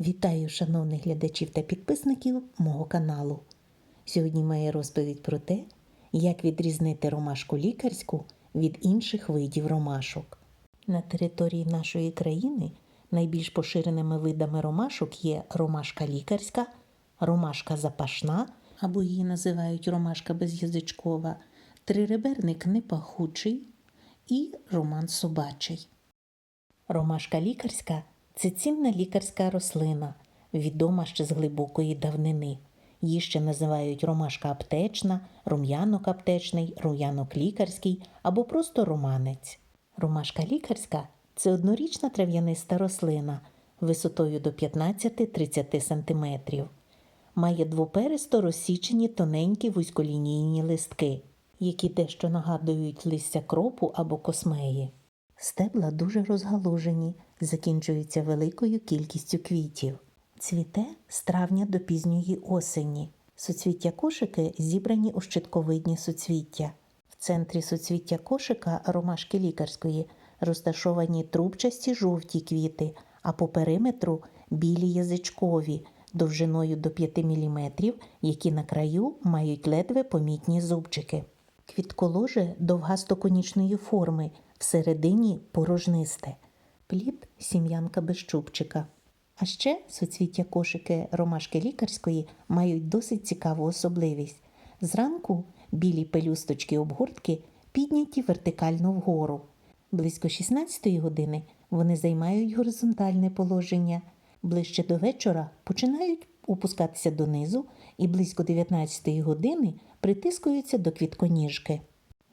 Вітаю шановних глядачів та підписників мого каналу. Сьогодні моя розповідь про те, як відрізнити ромашку лікарську від інших видів ромашок. На території нашої країни найбільш поширеними видами ромашок є ромашка лікарська, ромашка запашна або її називають ромашка без'язичкова, триреберник непахучий і роман собачий. Ромашка лікарська це цінна лікарська рослина, відома ще з глибокої давнини. Її ще називають ромашка аптечна, рум'янок аптечний, рум'янок лікарський або просто романець. Ромашка лікарська це однорічна трав'яниста рослина висотою до 15-30 см. Має двоперисто розсічені тоненькі вузьколінійні листки, які дещо нагадують листя кропу або космеї. Стебла дуже розгалужені, закінчуються великою кількістю квітів. Цвіте з травня до пізньої осені. Суцвіття кошики зібрані у щитковидні суцвіття. В центрі суцвіття кошика ромашки лікарської розташовані трубчасті жовті квіти, а по периметру білі язичкові довжиною до 5 мм, які на краю мають ледве помітні зубчики. Квітколоже довгасто-конічної форми, всередині порожнисте. Плід сім'янка без чубчика. А ще суцвіття кошики ромашки лікарської мають досить цікаву особливість. Зранку білі пелюсточки обгортки підняті вертикально вгору. Близько 16-ї години вони займають горизонтальне положення. Ближче до вечора починають опускатися донизу і близько 19-ї години притискуються до квітконіжки.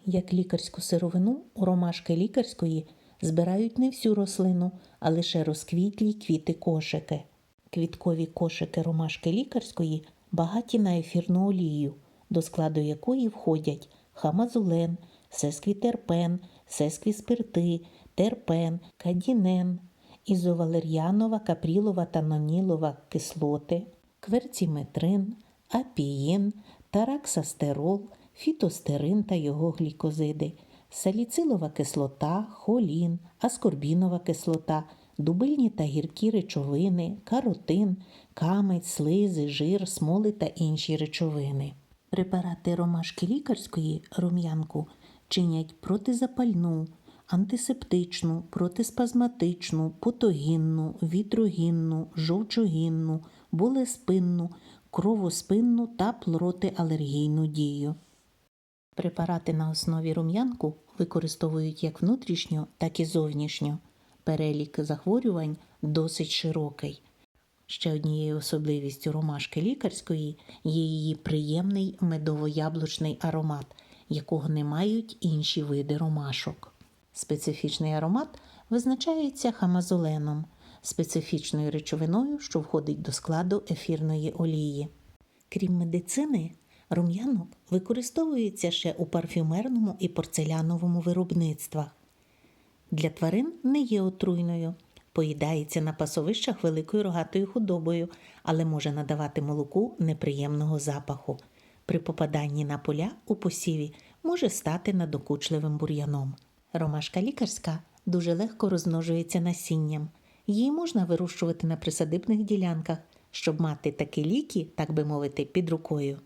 Як лікарську сировину у ромашки лікарської збирають не всю рослину, а лише розквітлі квіти кошики. Квіткові кошики ромашки лікарської багаті на ефірну олію, до складу якої входять хамазулен, сесквітерпен, сесквіспирти, терпен, кадінен, ізовалер'янова, капрілова та нонілова кислоти, кверціметрин, апіїн, тараксастерол, фітостерин та його глікозиди, саліцилова кислота, холін, аскорбінова кислота, дубильні та гіркі речовини, каротин, камець, слизи, жир, смоли та інші речовини. Препарати ромашки лікарської рум'янку чинять протизапальну, антисептичну, протиспазматичну, потогінну, вітрогінну, жовчогінну, болеспинну, кровоспинну та протиалергійну дію. Препарати на основі рум'янку використовують як внутрішньо, так і зовнішньо. Перелік захворювань досить широкий. Ще однією особливістю ромашки лікарської є її приємний медово-яблучний аромат, якого не мають інші види ромашок. Специфічний аромат визначається хамазоленом, специфічною речовиною, що входить до складу ефірної олії. Крім медицини, рум'янок використовується ще у парфюмерному і порцеляновому виробництвах. Для тварин не є отруйною, поїдається на пасовищах великою рогатою худобою, але може надавати молоку неприємного запаху. При попаданні на поля у посіві може стати надокучливим бур'яном. Ромашка лікарська дуже легко розмножується насінням. Її можна вирощувати на присадибних ділянках, щоб мати такі ліки, так би мовити, під рукою.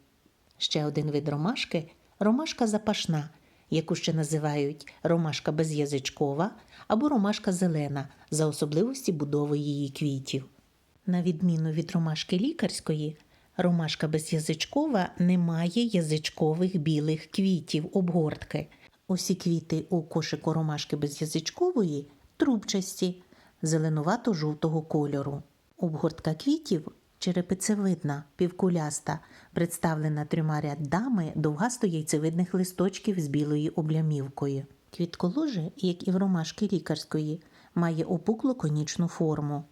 Ще один вид ромашки ромашка запашна, яку ще називають ромашка без'язичкова або ромашка зелена за особливості будови її квітів. На відміну від ромашки лікарської, ромашка без'язичкова не має язичкових білих квітів обгортки. Усі квіти у кошику ромашки без'язичкової трубчасті, зеленувато-жовтого кольору. Обгортка квітів черепицевидна, півкуляста, представлена трьома рядами довгасто яйцевидних листочків з білою облямівкою. Квітколоже, як і в ромашки лікарської, має опукло конічну форму.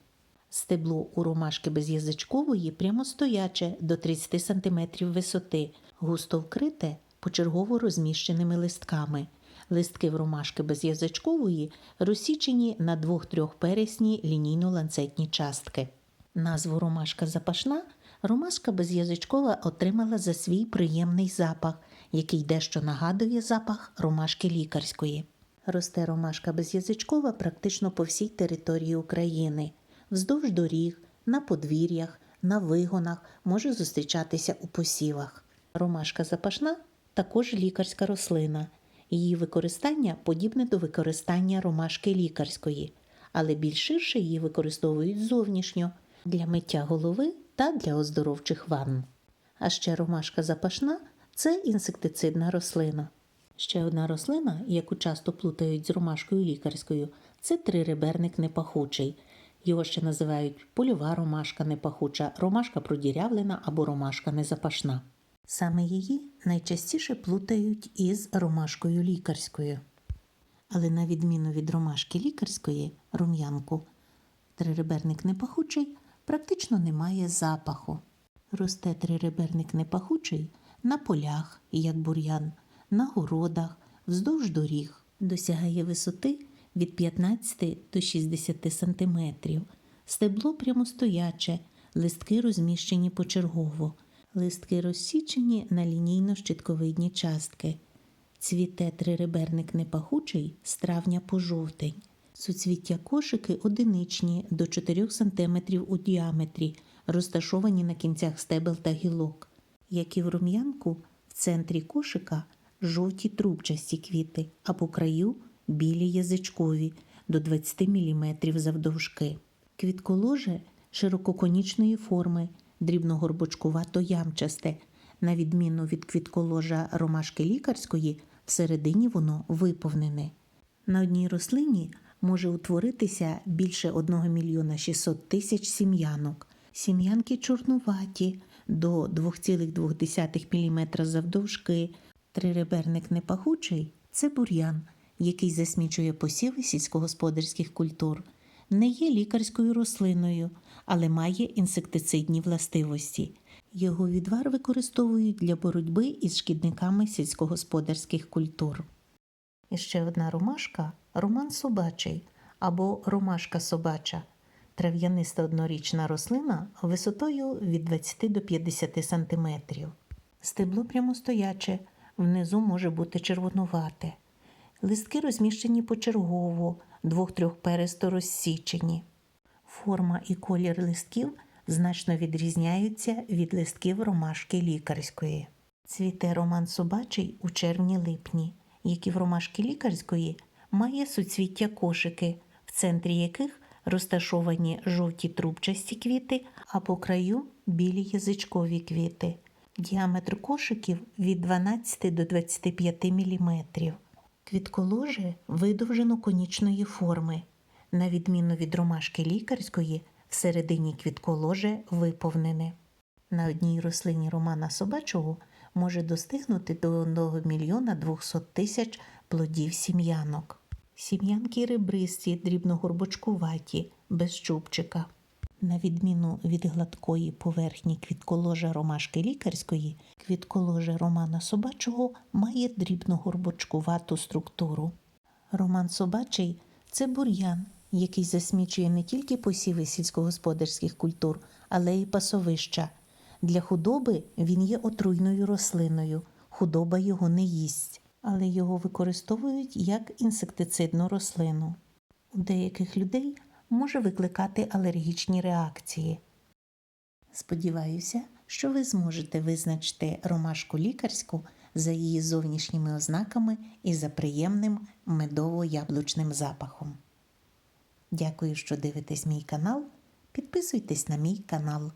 Стебло у ромашки без'язичкової прямостояче до 30 см висоти, густо вкрите почергово розміщеними листками. Листки в ромашки без'язичкової розсічені на двох-трьох пересні лінійно-ланцетні частки. Назву ромашка запашна ромашка без'язичкова отримала за свій приємний запах, який дещо нагадує запах ромашки лікарської. Росте ромашка без'язичкова практично по всій території України, вздовж доріг, на подвір'ях, на вигонах, може зустрічатися у посівах. Ромашка запашна також лікарська рослина. Її використання подібне до використання ромашки лікарської, але більш ширше її використовують зовнішньо для миття голови та для оздоровчих ванн. А ще ромашка запашна це інсектицидна рослина. Ще одна рослина, яку часто плутають з ромашкою лікарською, це триреберник непахучий. Його ще називають польова ромашка непахуча, ромашка продірявлена або ромашка незапашна. Саме її найчастіше плутають із ромашкою лікарською. Але на відміну від ромашки лікарської, рум'янку, триреберник непахучий практично не має запаху. Росте триреберник непахучий на полях, як бур'ян, на городах, вздовж доріг, досягає висоти від 15 до 60 см, стебло прямостояче, листки розміщені почергово, листки розсічені на лінійно-щитковидні частки. Цвіте триреберник непахучий з травня по жовтень. Суцвіття кошики одиничні до 4 см у діаметрі, розташовані на кінцях стебел та гілок. Як і в рум'янку, в центрі кошика жовті трубчасті квіти, а по краю білі язичкові до 20 мм завдовжки. Квітколоже ширококонічної форми, дрібногорбочкувато ямчасте. На відміну від квітколожа ромашки лікарської, всередині воно виповнене. На одній рослині може утворитися більше 1 мільйона 600 тисяч сім'янок. Сім'янки чорнуваті до 2,2 мм завдовжки. Триреберник непахучий це бур'ян, який засмічує посіви сільськогосподарських культур. Не є лікарською рослиною, але має інсектицидні властивості. Його відвар використовують для боротьби із шкідниками сільськогосподарських культур. І ще одна ромашка роман собачий або ромашка собача. Трав'яниста однорічна рослина висотою від 20 до 50 см. Стебло прямостояче, внизу може бути червонувате. Листки розміщені почергово, двох-трьох пересто розсічені. Форма і колір листків значно відрізняються від листків ромашки лікарської. Цвіте роман собачий у червні-липні, як і в ромашки лікарської має суцвіття кошики, в центрі яких розташовані жовті трубчасті квіти, а по краю білі язичкові квіти. Діаметр кошиків від 12 до 25 мм. Квітколоже видовжено конічної форми. На відміну від ромашки лікарської, всередині квітколоже виповнене. На одній рослині романа собачого може достигнути до 1 мільйона 200 тисяч плодів сім'янок. Сім'янки ребристі, дрібногорбочкуваті, без чубчика. На відміну від гладкої поверхні квітколожа ромашки лікарської, квітколожа романа собачого має дрібногорбочкувату структуру. Роман собачий це бур'ян, який засмічує не тільки посіви сільськогосподарських культур, але й пасовища. Для худоби він є отруйною рослиною, худоба його не їсть, але його використовують як інсектицидну рослину. У деяких людей може викликати алергічні реакції. Сподіваюся, що ви зможете визначити ромашку лікарську за її зовнішніми ознаками і за приємним медово-яблучним запахом. Дякую, що дивитесь мій канал. Підписуйтесь на мій канал.